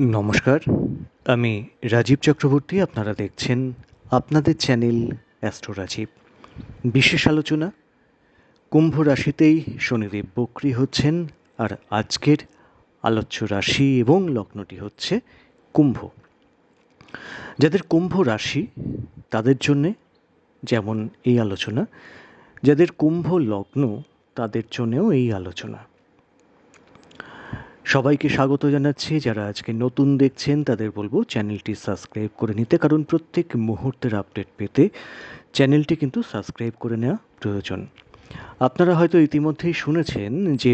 নমস্কার, আমি রাজীব চক্রবর্তী, আপনারা দেখছেন আপনাদের চ্যানেল অ্যাস্ট্রো রাজীব। বিশেষ আলোচনা, কুম্ভ রাশিতেই শনিদেব বক্রি হচ্ছেন, আর আজকের আলোচ্য রাশি এবং লগ্নটি হচ্ছে কুম্ভ। যাদের কুম্ভ রাশি, তাদের জন্যে যেমন এই আলোচনা, যাদের কুম্ভ লগ্ন, তাদের জন্যেও এই আলোচনা। সবাইকে স্বাগত জানাচ্ছি। যারা আজকে নতুন দেখছেন, তাদের বলব চ্যানেলটি সাবস্ক্রাইব করে নিতে, কারণ প্রত্যেক মুহূর্তের আপডেট পেতে চ্যানেলটি কিন্তু সাবস্ক্রাইব করে নেওয়া প্রয়োজন। আপনারা হয়তো ইতিমধ্যেই শুনেছেন যে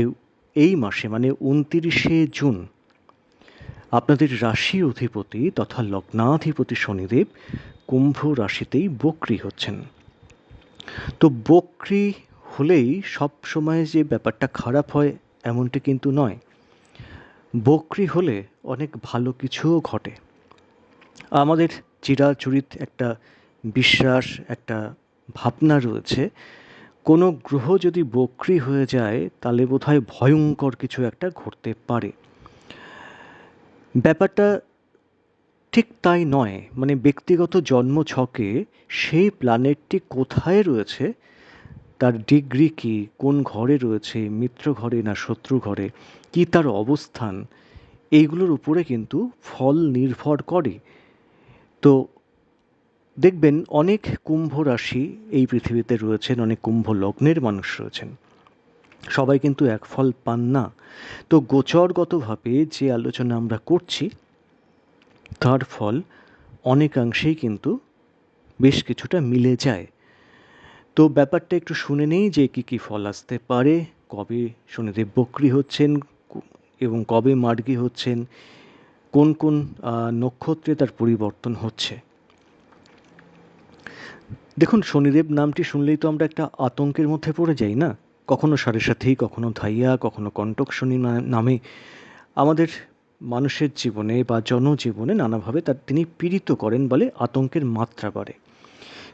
এই মাসে মানে উনতিরিশে জুন, আপনাদের রাশি অধিপতি তথা লগ্নাধিপতি শনিদেব কুম্ভ রাশিতেই বক্রি হচ্ছেন। তো বক্রি হলেই সব সময় যে ব্যাপারটা খারাপ হয়, এমনটি কিন্তু নয়। বকরি হলে অনেক ভালো কিছুও ঘটে। আমাদের চিরাচরিত একটা বিশ্বাস, একটা ভাবনা রয়েছে, কোনো গ্রহ যদি বক্রি হয়ে যায়, তাহলে বোধহয় ভয়ঙ্কর কিছু একটা ঘটতে পারে। ব্যাপারটা ঠিক তাই নয় মানে ব্যক্তিগত জন্ম ছকে সেই প্ল্যানেটটি কোথায় রয়েছে, তার ডিগ্রি কি, কোন ঘরে রয়েছে, মিত্র ঘরে না শত্রু ঘরে কি তার অবস্থান? এইগুলোর উপরে কিন্তু ফল নির্ভর করে। তো দেখবেন অনেক কুম্ভ রাশি এই পৃথিবীতে রয়েছেন, অনেক কুম্ভ লগ্নের মানুষ রয়েছেন। সবাই কিন্তু এক ফল পান না। তো গোচরগতভাবে যে আলোচনা আমরা করছি, তার ফল অনেকাংশেই কিন্তু বেশ কিছুটা মিলে যায়। তো ব্যাপারটা একটু শুনে নেই যে কী কী ফল আসতে পারে, কবে শনিদেব বক্রি হচ্ছেন এবং কবে মার্গী হচ্ছেন, কোন কোন নক্ষত্রে তার পরিবর্তন হচ্ছে। দেখুন, শনিদেব নামটি শুনলেই তো আমরা একটা আতঙ্কের মধ্যে পড়ে যাই, না? কখনো সাড়ে সাথেই কখনো ধাইয়া, কখনো কণ্টক শনি নামে। আমাদের মানুষের জীবনে বা জনজীবনে নানাভাবে তার, তিনি পীড়িত করেন বলে আতঙ্কের মাত্রা বাড়ে।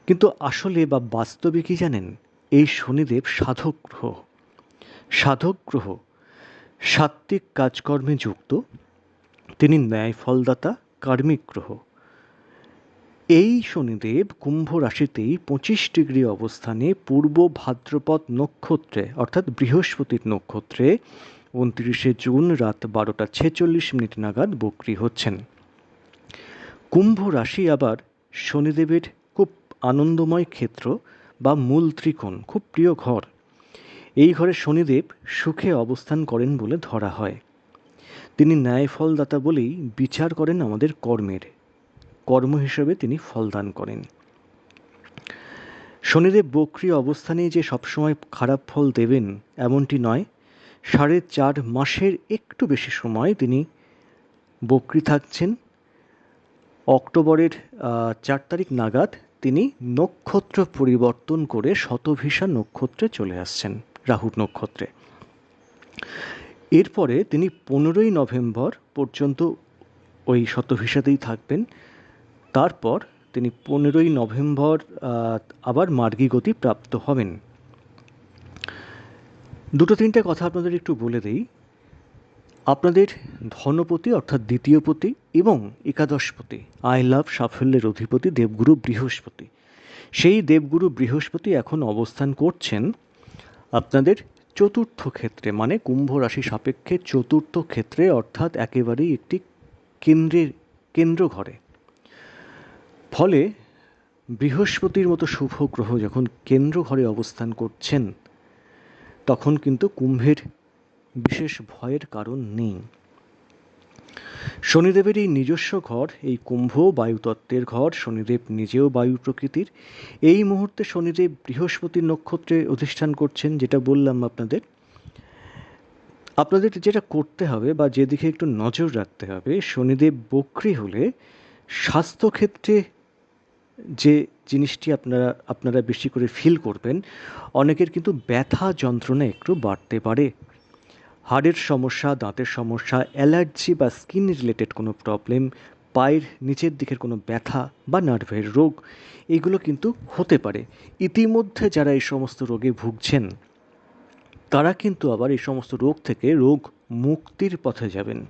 কিন্তু আসলে বা বাস্তবে কি জানেন? এই শনিদেব সাধক গ্রহ। সাধক গ্রহ। সাত্ত্বিক কাজকর্মে যুক্ত, তিনি ন্যায় ফলদাতা কার্মিক গ্রহ। এই শনিদেব কুম্ভ রাশিতেই পঁচিশ ডিগ্রি অবস্থানে পূর্ব ভাদ্রপদ নক্ষত্রে, অর্থাৎ বৃহস্পতির নক্ষত্রে, উনত্রিশে জুন রাত বারোটা ছেচল্লিশ মিনিট নাগাদ বক্রি হচ্ছেন। কুম্ভ রাশি আবার শনিদেবের খুব আনন্দময় ক্ষেত্র বা মূল ত্রিকোণ, খুব প্রিয় ঘর। এই ঘরে শনিদেব সুখে অবস্থান করেন বলে ধরা হয়। তিনি ন্যায় ফলদাতা বলেই বিচার করেন আমাদের কর্মের। কর্ম হিসেবে তিনি ফলদান করেন। শনিদেব বক্রি অবস্থানে যে সবসময় খারাপ ফল দেবেন এমনটি নয়, সাড়ে চার মাসের একটু বেশি সময় তিনি বক্রি থাকছেন। অক্টোবরের চার তারিখ নাগাদ তিনি নক্ষত্র পরিবর্তন করে শতভিসা নক্ষত্রে চলে আসছেন। রাহুর নক্ষত্রে। এরপরে তিনি পনেরোই নভেম্বর পর্যন্ত ওই শতভিসাতেই থাকবেন। তারপর তিনি পনেরোই নভেম্বর আবার মার্গী গতি প্রাপ্ত হবেন। দুটো তিনটে কথা আপনাদের একটু বলে দিই। আপনাদের ধনপতি অর্থাৎ দ্বিতীয়পতি এবং একাদশপতি, আই লাভ সাফল্যের অধিপতি দেবগুরু বৃহস্পতি। সেই দেবগুরু বৃহস্পতি এখন অবস্থান করছেন আপনাদের চতুর্থ ক্ষেত্রে মানে কুম্ভ রাশি সাপেক্ষে চতুর্থ ক্ষেত্রে, অর্থাৎ একেবারেই একটি কেন্দ্রের, কেন্দ্র ঘরে। ফলে বৃহস্পতির মতো শুভ গ্রহ যখন কেন্দ্র ঘরে অবস্থান করছেন, তখন কিন্তু কুম্ভের বিশেষ ভয়ের কারণ নেই। শনিদেবের এই নিজস্ব ঘর, এই কুম্ভ বায়ুতত্ত্বের ঘর, শনিদেব নিজেও বায়ু প্রকৃতির। এই মুহূর্তে শনিদেব বৃহস্পতির নক্ষত্রে অধিষ্ঠান করছেন, যেটা বললাম আপনাদের। আপনাদের যেটা করতে হবে বা যেদিকে একটু নজর রাখতে হবে, শনিদেব বক্রি হলে স্বাস্থ্যক্ষেত্রে যে জিনিসটি আপনারা আপনারা বেশি করে ফিল করবেন, অনেকের কিন্তু ব্যথা যন্ত্রণা একটু বাড়তে পারে। হাড়ের সমস্যা, দাঁতের সমস্যা, অ্যালার্জি বা স্কিন রিলেটেড কোনো প্রবলেম, পায়ের নিচের দিকের কোনো ব্যথা বা নার্ভের রোগ, এগুলো কিন্তু হতে পারে। ইতিমধ্যে যারা এই সমস্ত রোগে ভুগছেন, তারা কিন্তু আবার এই সমস্ত রোগ থেকে রোগ মুক্তির পথে যাবেন।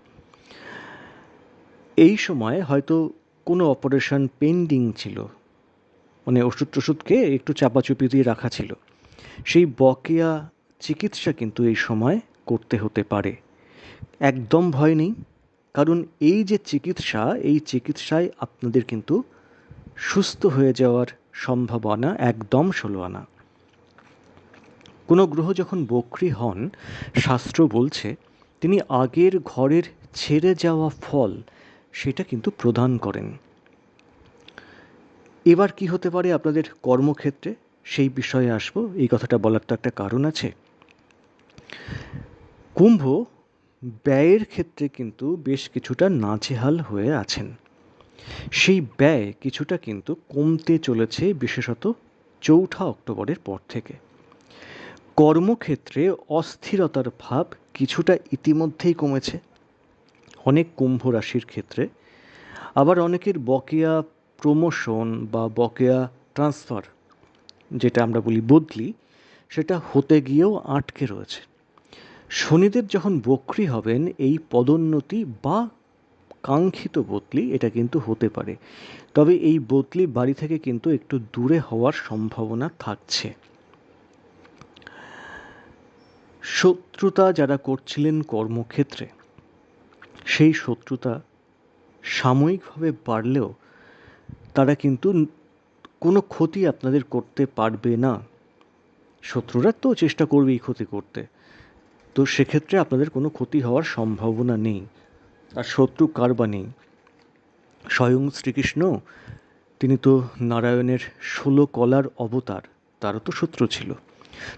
এই সময় হয়তো কোনো অপারেশন পেন্ডিং ছিল মানে ওষুধ টষুধকে একটু চাপাচুপি দিয়ে রাখা ছিল। সেই বকেয়া চিকিৎসা কিন্তু এই সময় করতে হতে পারে। একদম ভয় নেই, কারণ এই যে চিকিৎসা, এই চিকিৎসায় আপনাদের কিন্তু সুস্থ হয়ে যাওয়ার সম্ভাবনা একদম ষোলো আনা। কোনো গ্রহ যখন বক্রি হন, শাস্ত্র বলছে, তিনি আগের ঘরের ছেড়ে যাওয়া ফল সেটা কিন্তু প্রদান করেন। এবার কি হতে পারে আপনাদের কর্মক্ষেত্রে? সেই বিষয়ে আসব, এই কথাটা বলার তো একটা কারণ আছে। কুম্ভ ব্যয়ের ক্ষেত্রে কিন্তু বেশ কিছুটা নাজেহাল হয়ে আছেন। সেই ব্যয় কিছুটা কিন্তু কমতে চলেছে বিশেষত চৌঠা অক্টোবরের পর থেকে। কর্মক্ষেত্রে অস্থিরতার ভাব কিছুটা ইতিমধ্যেই কমেছে। অনেক কুম্ভ রাশির ক্ষেত্রে আবার অনেকের বকেয়া প্রমোশন বা বকেয়া ট্রান্সফার, যেটা আমরা বলি বদলি, সেটা হতে গিয়েও আটকে রয়েছে। শনিদেব যখন বক্রি হবেন, এই পদোন্নতি বা কাঙ্ক্ষিত বদলি এটা কিন্তু হতে পারে। তবে এই বদলি বাড়ি থেকে কিন্তু একটু দূরে হওয়ার সম্ভাবনা থাকছে। শত্রুতা যারা করছিলেন কর্মক্ষেত্রে, সেই শত্রুতা সাময়িকভাবে বাড়লেও তারা কিন্তু কোনো ক্ষতি আপনাদের করতে পারবে না। শত্রুরা তো চেষ্টা করবেই ক্ষতি করতে। তো সেক্ষেত্রে আপনাদের কোনো ক্ষতি হওয়ার সম্ভাবনা নেই। আর শত্রু কার বা নেই? স্বয়ং শ্রীকৃষ্ণ? তিনি তো নারায়ণের ষোলো কলার অবতার, তারও তো শত্রু ছিল।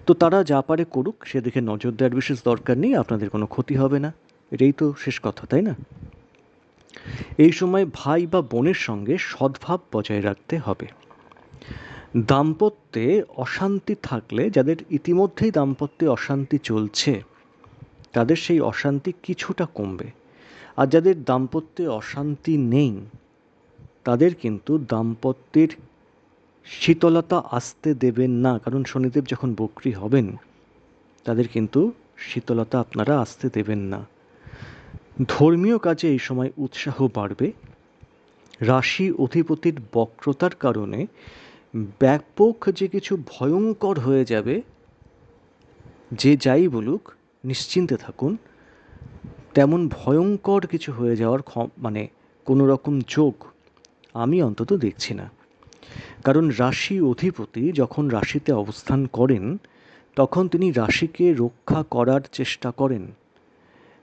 তো তারা যা পারে করুক সেদিকে নজর দেওয়ার বিশেষ দরকার নেই, আপনাদের কোনো ক্ষতি হবে না। এটাই তো শেষ কথা, তাই না? এই সময় ভাই বা বোনের সঙ্গে সদ্ভাব বজায় রাখতে হবে। দাম্পত্যে অশান্তি থাকলে, যাদের ইতিমধ্যেই দাম্পত্যে অশান্তি চলছে তাদের সেই অশান্তি কিছুটা কমবে। আর যাদের দাম্পত্যে অশান্তি নেই, তাদের কিন্তু দাম্পত্যের শীতলতা আসতে দেবেন না। কারণ শনিদেব যখন বক্রি হবেন, তাদের কিন্তু শীতলতা আপনারা আসতে দেবেন না। ধর্মীয় কাজে এই সময় উৎসাহ বাড়বে। রাশি অধিপতির বক্রতার কারণে ব্যাপক যে কিছু ভয়ঙ্কর হয়ে যাবে, যে যাই বলুক নিশ্চিন্তে থাকুন। তেমন ভয়ঙ্কর কিছু হয়ে যাওয়ার মানে কোনো রকম যোগ আমি অন্তত দেখছি না। কারণ রাশি অধিপতি যখন রাশিতে অবস্থান করেন, তখন তিনি রাশিকে রক্ষা করার চেষ্টা করেন।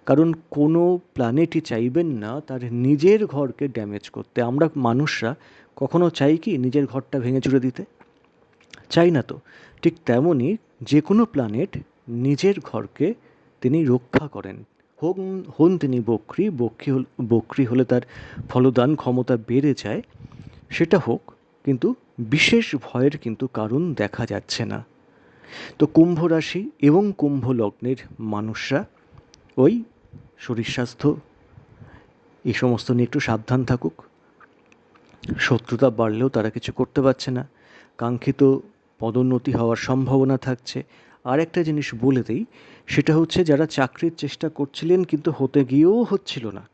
কারণ কোনো প্ল্যানেটই চাইবেন না তার নিজের ঘরকে ড্যামেজ করতে। আমরা মানুষরা কখনো চাই কি নিজের ঘরটা ভেঙে চুরে দিতে? চাই না তো। ঠিক তেমনই যে কোনো প্ল্যানেট নিজের ঘরকে তিনি রক্ষা করেন। হন হন তিনি বক্রি বক্রি বক্রি হলে তার ফলদান ক্ষমতা বেড়ে যায়, সেটা হোক, কিন্তু বিশেষ ভয়ের কিন্তু কারণ দেখা যাচ্ছে না। তো কুম্ভ রাশি এবং কুম্ভ লগ্নের মানুষরা, ওই শরীর স্বাস্থ্য, এই সমস্ত নিয়ে একটু সাবধান থাকুক। শত্রুতা বাড়লেও তারা কিছু করতে পারছে না। কাঙ্ক্ষিত পদোন্নতি হওয়ার সম্ভাবনা থাকছে। আর একটা জিনিস বলে দিই, সেটা হচ্ছে যারা চাকরির চেষ্টা করছিলেন কিন্তু হতে গিয়েও হচ্ছিল না।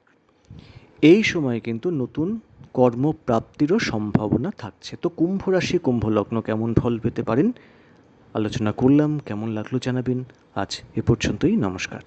এই সময়ে কিন্তু নতুন কর্মপ্রাপ্তিরও সম্ভাবনা থাকছে। তো কুম্ভ রাশি কেমন ফল পেতে পারেন? আলোচনা করলাম, কেমন লাগল জানাবেন? আজ এ পর্যন্তই, নমস্কার।